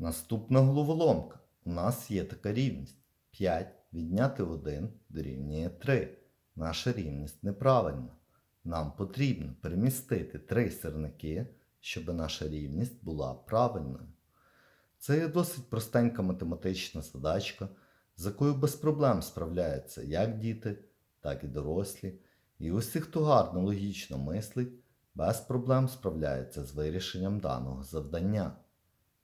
Наступна головоломка. У нас є така рівність. 5 відняти 1 дорівнює 3. Наша рівність неправильна. Нам потрібно перемістити три сірники, щоб наша рівність була правильною. Це є досить простенька математична задачка, з якою без проблем справляються як діти, так і дорослі. І усі, хто гарно логічно мислить, без проблем справляються з вирішенням даного завдання.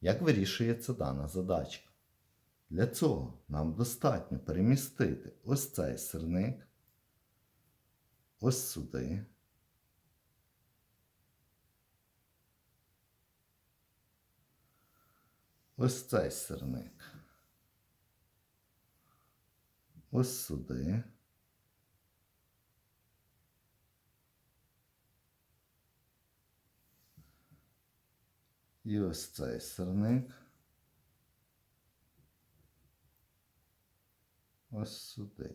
Як вирішується дана задачка? Для цього нам достатньо перемістити ось цей сирник ось сюди. Ось цей сирник. Ось сюди. І ось цей сирник. Ось сюди.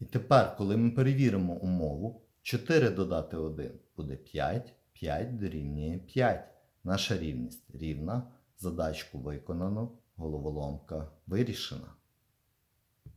І тепер, коли ми перевіримо умову, 4 додати 1 буде 5, 5 дорівнює 5. Наша рівність рівна. Задачку виконано, головоломка вирішена.